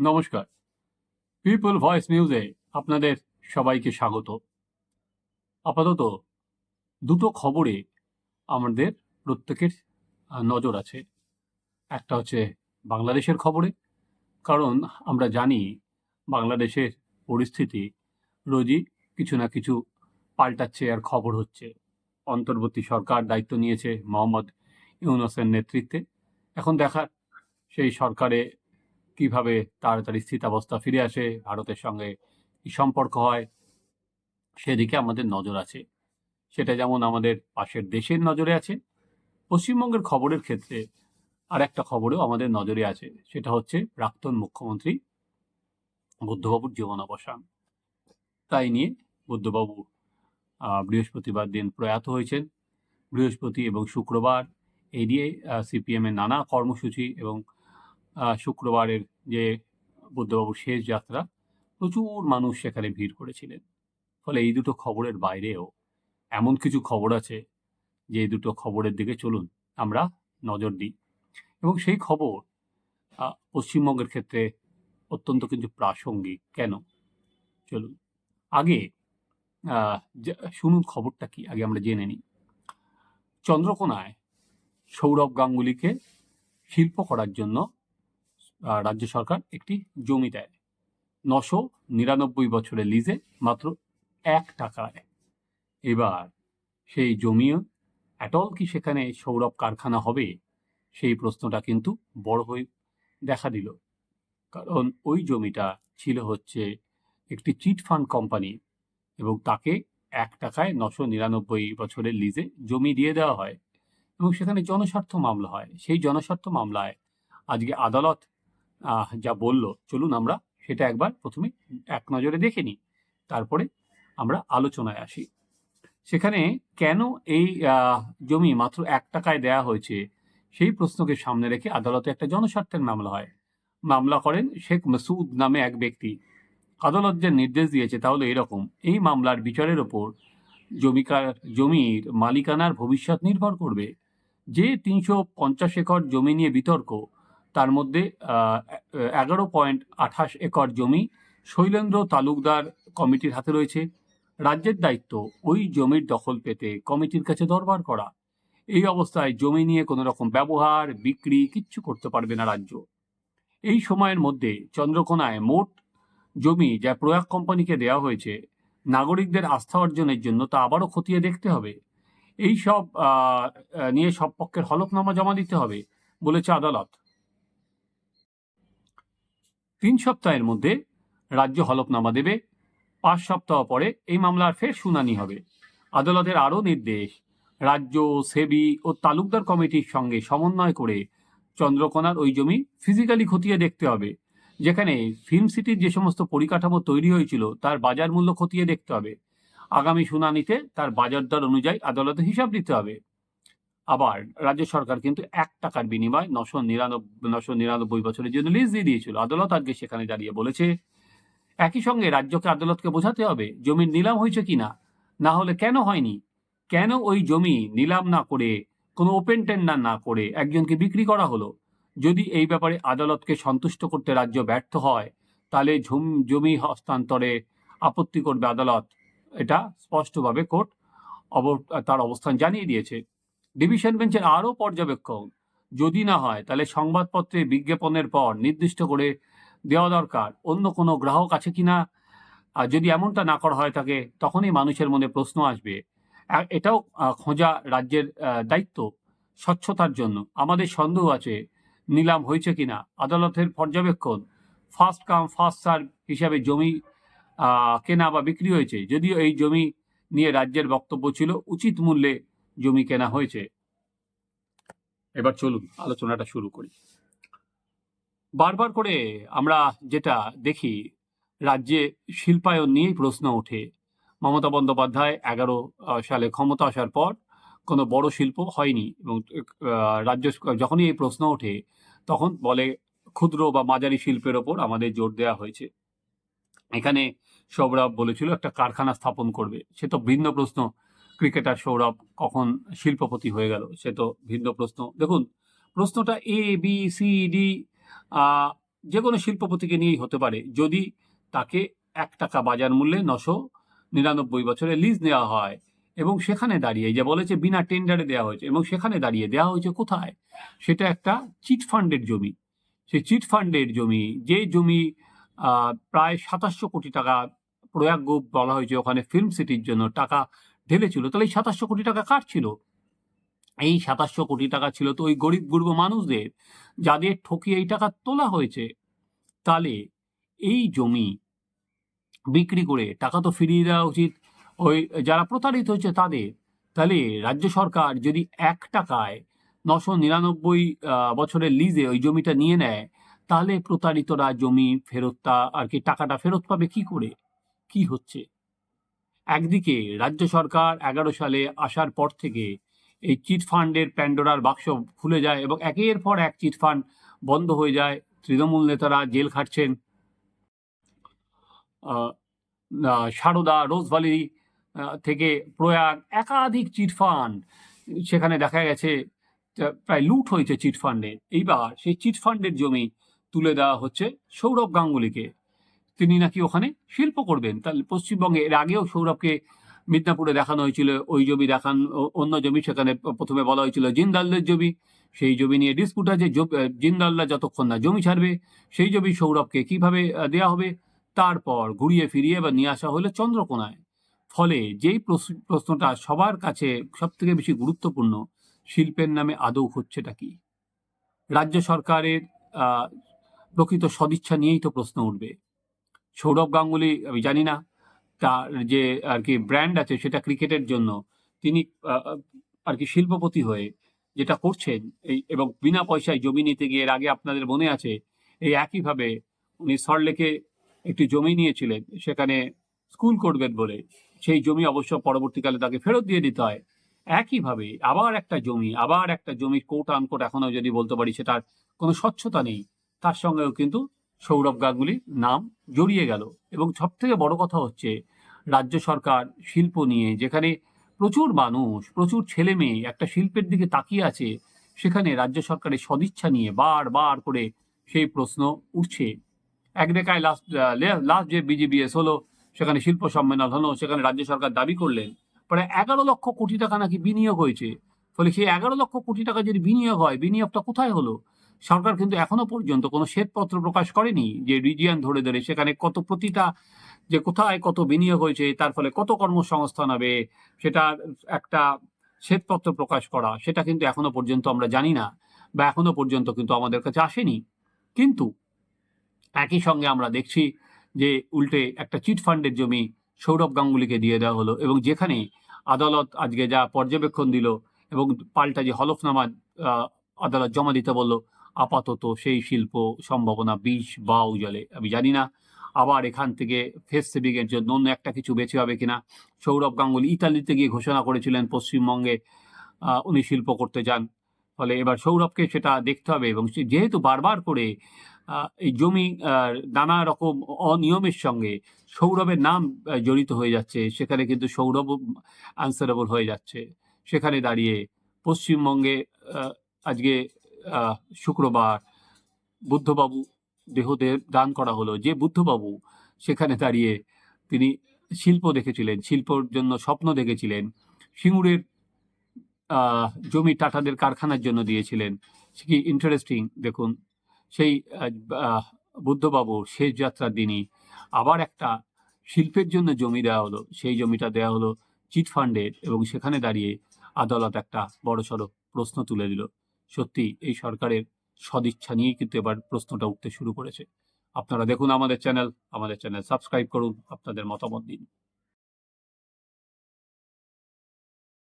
নমস্কার। People voice নিউজে আপনাদের সবাইকে স্বাগত। আপাতত দুটো খবরে আমাদের প্রত্যেকের নজর আছে। একটা হচ্ছে বাংলাদেশের খবরে, কারণ আমরা জানি বাংলাদেশের পরিস্থিতি রোজই কিছু না কিছু পাল্টাচ্ছে আর খবর হচ্ছে। অন্তর্বর্তী সরকার দায়িত্ব নিয়েছে মোহাম্মদ ইউনুসের নেতৃত্বে। এখন দেখার সেই সরকারে কীভাবে তাড়াতাড়ি স্থিতাবস্থা ফিরে আসে, ভারতের সঙ্গে কি সম্পর্ক হয়, সেদিকে আমাদের নজর আছে। সেটা যেমন আমাদের পাশের দেশের নজরে আছে, পশ্চিমবঙ্গের খবরের ক্ষেত্রে আর একটা খবরেও আমাদের নজরে আছে, সেটা হচ্ছে প্রাক্তন মুখ্যমন্ত্রী বুদ্ধবাবুর জীবনাবসান তাই নিয়ে বুদ্ধবাবু বৃহস্পতিবার দিন প্রয়াত হয়েছেন। বৃহস্পতি এবং শুক্রবার এই নিয়ে সিপিএমের নানা কর্মসূচি এবং শুক্রবারের যে বুদ্ধবাবুর শেষ যাত্রা, প্রচুর মানুষ সেখানে ভিড় করেছিলেন। ফলে এই দুটো খবরের বাইরেও এমন কিছু খবর আছে যে এই দুটো খবরের দিকে চলুন আমরা নজর দিই। এবং সেই খবর পশ্চিমবঙ্গের ক্ষেত্রে অত্যন্ত কিন্তু প্রাসঙ্গিক। কেন? চলুন। আগে শুনুন খবরটা কি, আগে আমরা জেনে নিই। চন্দ্রকোনায় সৌরভ গাঙ্গুলিকে শিল্প করার জন্য রাজ্য সরকার একটি জমি দেয়। নশো নিরানব্বই বছরের লিজে মাত্র এক টাকায় এবার সেই জমিও অ্যাটল কি সেখানে সৌরভ কারখানা হবে? সেই প্রশ্নটা কিন্তু বড় হয়ে দেখা দিল। কারণ ওই জমিটা ছিল হচ্ছে একটি চিট ফান্ড কোম্পানি এবং তাকে এক টাকায় নশো নিরানব্বই বছরের লিজে জমি দিয়ে দেওয়া হয় এবং সেখানে জনস্বার্থ মামলা হয়। সেই জনস্বার্থ মামলায় আজকে আদালত যা বলল, চলুন আমরা সেটা একবার প্রথমে এক নজরে দেখে নিই। তারপরে আমরা আলোচনায় আসি। সেখানে কেন এই জমি মাত্র এক টাকায় দেয়া হয়েছে, সেই প্রশ্নকে সামনে রেখে আদালতে একটা জনস্বার্থের মামলা হয়। মামলা করেন শেখ মাসুদ নামে এক ব্যক্তি। আদালত যে নির্দেশ দিয়েছে তাহলে এরকম, এই মামলার বিচারের ওপর জমিকার, জমির মালিকানার ভবিষ্যৎ নির্ভর করবে। যে তিনশো পঞ্চাশ একর জমি নিয়ে বিতর্ক তার মধ্যে এগারো পয়েন্ট আঠাশ একর জমি শৈলেন্দ্র তালুকদার কমিটির হাতে রয়েছে। রাজ্যের দায়িত্ব, ওই জমির দখল পেতে কমিটির কাছে দরবার করা। এই অবস্থায় জমি নিয়ে কোনো রকম ব্যবহার, বিক্রি কিচ্ছু করতে পারবে না রাজ্য। এই সময়ের মধ্যে চন্দ্রকোনায় মোট জমি যা প্রয়াগ কোম্পানিকে দেওয়া হয়েছে, নাগরিকদের আস্থা অর্জনের জন্য তা আবারও খতিয়ে দেখতে হবে। এই সব নিয়ে সব পক্ষের হলফনামা জমা দিতে হবে বলেছে আদালত। তিন সপ্তাহের মধ্যে রাজ্য হলফনামা দেবে। পাঁচ সপ্তাহ পরে এই মামলার ফের শুনানি হবে। আদালতের আরও নির্দেশ, রাজ্য, সেবি ও তালুকদার কমিটির সঙ্গে সমন্বয় করে চন্দ্রকোনার ওই জমি ফিজিক্যালি খতিয়ে দেখতে হবে, যেখানে ফিল্ম সিটির যে সমস্ত পরিকাঠামো তৈরি হয়েছিল তার বাজার মূল্য খতিয়ে দেখতে হবে। আগামী শুনানিতে তার বাজার দর অনুযায়ী আদালতে হিসাব দিতে হবে। আবার রাজ্য সরকার কিন্তু এক টাকার বিনিময় নশো নিরানব্বই নশো নিরানব্বই বছরের জন্য লিজ দিয়ে দিয়েছিল। আদালত আজকে সেখানে দাঁড়িয়ে বলেছে, একই সঙ্গে রাজ্যকে আদালতকে বোঝাতে হবে জমির নিলাম হয়েছে কিনা? না হলে কেন হয়নি? কেন ওই জমি নিলাম না করে, কোনো ওপেন টেন্ডার না করে একজনকে বিক্রি করা হলো? যদি এই ব্যাপারে আদালতকে সন্তুষ্ট করতে রাজ্য ব্যর্থ হয়, তাহলে ঝুম- জমি হস্তান্তরে আপত্তি করবে আদালত। এটা স্পষ্টভাবে কোর্ট অব- তার অবস্থান জানিয়ে দিয়েছে। ডিভিশন বেঞ্চের আরও পর্যবেক্ষণ যদি না হয়, তাহলে সংবাদপত্রে বিজ্ঞাপনের পর নির্দিষ্ট করে দেওয়া দরকার। অন্য কোনো গ্রাহক আছে কিনা আর যদি এমনটা না করা হয় থাকে তখনই মানুষের মনে প্রশ্ন আসবে। এটাও খোঁজা রাজ্যের দায়িত্ব স্বচ্ছতার জন্য। আমাদের সন্দেহ আছে, নিলাম হয়েছে কিনা আদালতের পর্যবেক্ষণ, ফার্স্ট কাম, ফার্স্ট সার্ভ হিসাবে জমি কেনা বা বিক্রি হয়েছে। যদিও এই জমি নিয়ে রাজ্যের বক্তব্য ছিল, উচিত মূল্যে জমি কেনা হয়েছে। এবার চলুন, আলোচনাটা শুরু করি। বারবার করে আমরা যেটা দেখি, রাজ্যে শিল্পায়ন নিয়েই প্রশ্ন ওঠে। মমতা বন্দ্যোপাধ্যায় এগারো সালে ক্ষমতা আসার পর কোনো বড় শিল্প হয়নি এবং রাজ্য যখনই এই প্রশ্ন ওঠে, তখন বলে ক্ষুদ্র বা মাঝারি শিল্পের ওপর আমাদের জোর দেওয়া হয়েছে। এখানে সৌরভ বলেছিল, একটা কারখানা স্থাপন করবে। সে তো ভিন্ন প্রশ্ন। ক্রিকেটার সৌরভ কখন শিল্পপতি হয়ে গেল, সে তো ভিন্ন প্রশ্ন। দেখুন, প্রশ্নটা এ বি সি ডি যে কোনো শিল্পপতিকে নিয়েই হতে পারে। যদি তাকে এক টাকা বাজার মূল্যে নশো নিরানব্বই বছরে লিজ নেওয়া হয় এবং সেখানে দাঁড়িয়ে যে বলেছে বিনা টেন্ডারে দেওয়া হয়েছে এবং সেখানে দাঁড়িয়ে দেওয়া হয়েছে কোথায়? সেটা একটা চিট ফান্ডের জমি। সেই চিট ফান্ডের জমি, যে জমি প্রায় সাতাশশো কোটি টাকা প্রয়াগ গ্রুপ বলা হয়েছে ওখানে ফিল্ম সিটির জন্য, টাকা ঢেলেছিল তাহলে এই সাতাশশো কোটি টাকা কার ছিল? এই সাতাশশো কোটি টাকা ছিল তো ওই গরিব গুরব মানুষদের, যাদের ঠকিয়ে এই টাকা তোলা হয়েছে। তাহলে এই জমি বিক্রি করে টাকা তো ফিরিয়ে দেওয়া উচিত। ওই যারা প্রতারিত হয়েছে তাদের, তাহলে রাজ্য সরকার যদি এক টাকায় নশো নিরানব্বই বছরের লিজে ওই জমিটা নিয়ে নেয়, তাহলে প্রতারিতরা জমি ফেরতটা আর কি টাকাটা ফেরত পাবে কি করে? কি হচ্ছে? একদিকে রাজ্য সরকার এগারো সালে আসার পর থেকে এই চিট ফান্ডের প্যান্ডোরার বাক্স খুলে যায় এবং একের পর এক চিট ফান্ড বন্ধ হয়ে যায়। তৃণমূল নেতারা জেল খাটছেন। সারদা, রোজভ্যালি থেকে প্রয়াগ একাধিক চিট ফান্ড সেখানে দেখা গেছে প্রায় লুট হয়েছে চিট ফান্ডে। এইবার সেই চিট ফান্ডের জমি তুলে দেওয়া হচ্ছে সৌরভ গাঙ্গুলিকে। তিনি নাকি ওখানে শিল্প করবেন? তাহলে পশ্চিমবঙ্গে এর আগেও সৌরভকে মিদনাপুরে দেখানো হয়েছিল, ওই জমি দেখান অন্য জমি সেখানে প্রথমে বলা হয়েছিল জিন্দালদের জমি। সেই জমি নিয়ে ডিসপুট আছে জিন্দালরা যতক্ষণ না জমি ছাড়বে, সেই জমি সৌরভকে কীভাবে দেয়া হবে? তারপর ঘুরিয়ে ফিরিয়ে বা নিয়ে আসা হলো চন্দ্রকোনায়। ফলে যেই প্রশ্ন- প্রশ্নটা সবার কাছে সব থেকে বেশি গুরুত্বপূর্ণ, শিল্পের নামে আদৌ হচ্ছেটা কি? রাজ্য সরকারের প্রকৃত সদিচ্ছা নিয়েই তো প্রশ্ন উঠবে। সৌরভ গাঙ্গুলি, আমি জানি না, তার যে আর কি ব্র্যান্ড আছে সেটা ক্রিকেটের জন্য, তিনি আর কি শিল্পপতি হয়ে যেটা করছেন, এই এবং বিনা পয়সায় জমি নিতে গিয়ে আগে আপনাদের মনে আছে, এই একইভাবে উনি সল্টলেকে একটি জমি নিয়েছিলেন, সেখানে স্কুল করবেন বলে, সেই জমি অবশ্য পরবর্তীকালে তাকে ফেরত দিয়ে দিতে হয়। একইভাবে আবার একটা জমি, আবার একটা জমির কোট আনকোট এখনও যদি বলতে পারি সেটার কোনো স্বচ্ছতা নেই, তার সঙ্গেও কিন্তু সৌরভ গাঙ্গুলির নাম জড়িয়ে গেল। এবং সব থেকে বড় কথা হচ্ছে, রাজ্য সরকার শিল্প নিয়ে যেখানে প্রচুর মানুষ, প্রচুর ছেলে মেয়ে একটা শিল্পের দিকে তাকিয়ে আছে, সেখানে রাজ্য সরকারের সদিচ্ছা নিয়ে বারবার করে সেই প্রশ্ন উঠছে। এক দেখায় লাস্ট লাস্ট যে বিজিবিএস হলো, সেখানে শিল্প সম্মেলন হলো, সেখানে রাজ্য সরকার দাবি করলেন, প্রায় এগারো লক্ষ কোটি টাকা নাকি বিনিয়োগ হয়েছে। ফলে সেই এগারো লক্ষ কোটি টাকা যদি বিনিয়োগ হয়, বিনিয়োগটা কোথায় হলো? সরকার কিন্তু এখনও পর্যন্ত কোনো শ্বেতপত্র প্রকাশ করেনি যে রিজিয়ান ধরে ধরে সেখানে কত প্রতিটা যে কোথায় কত বিনিয়োগ হয়েছে, তার ফলে কত কর্মসংস্থান হবে সেটার একটা শ্বেতপত্র প্রকাশ করা, সেটা কিন্তু এখনও পর্যন্ত আমরা জানি না বা এখনও পর্যন্ত কিন্তু আমাদের কাছে আসেনি। কিন্তু একই সঙ্গে আমরা দেখছি যে উল্টে একটা চিট ফান্ডের জমি সৌরভ গাঙ্গুলিকে দিয়ে দেওয়া হলো এবং যেখানে আদালত আজকে যা পর্যবেক্ষণ দিল এবং পাল্টা যে হলফনামা আদালত জমা দিতে বলল আপাতত সেই শিল্প সম্ভাবনা বিষ বা উজলে, আমি জানি না। আবার এখান থেকে ফেস সেভিংয়ের জন্য অন্য একটা কিছু বেছে হবে কিনা? সৌরভ গাঙ্গুলি ইতালিতে গিয়ে ঘোষণা করেছিলেন পশ্চিমবঙ্গে উনি শিল্প করতে যান। ফলে এবার সৌরভকে সেটা দেখতে হবে এবং যেহেতু বারবার করে এই জমি নানা রকম অনিয়মের সঙ্গে সৌরভের নাম জড়িত হয়ে যাচ্ছে, সেখানে কিন্তু সৌরভ আনসারেবল হয়ে যাচ্ছে। সেখানে দাঁড়িয়ে পশ্চিমবঙ্গে আজকে শুক্রবার বুদ্ধবাবু দেহদেহ দান করা হলো। যে বুদ্ধবাবু সেখানে দাঁড়িয়ে তিনি শিল্প দেখেছিলেন, শিল্পর জন্য স্বপ্ন দেখেছিলেন, সিঙ্গুরের জমি টাটাদের কারখানার জন্য দিয়েছিলেন। সে কি ইন্টারেস্টিং দেখুন, সেই বুদ্ধবাবুর শেষ যাত্রার দিনই আবার একটা শিল্পের জন্য জমি দেওয়া হলো। সেই জমিটা দেওয়া হলো চিট ফান্ডের এবং সেখানে দাঁড়িয়ে আদালত একটা বড়সড় প্রশ্ন তুলে দিল। সত্যি এই সরকারের সদিচ্ছা নিয়েই কিন্তু এবার প্রশ্নটা উঠতে শুরু করেছে। আপনারা দেখুন আমাদের চ্যানেল আমাদের চ্যানেল সাবস্ক্রাইব করুন, আপনাদের মতামত দিন।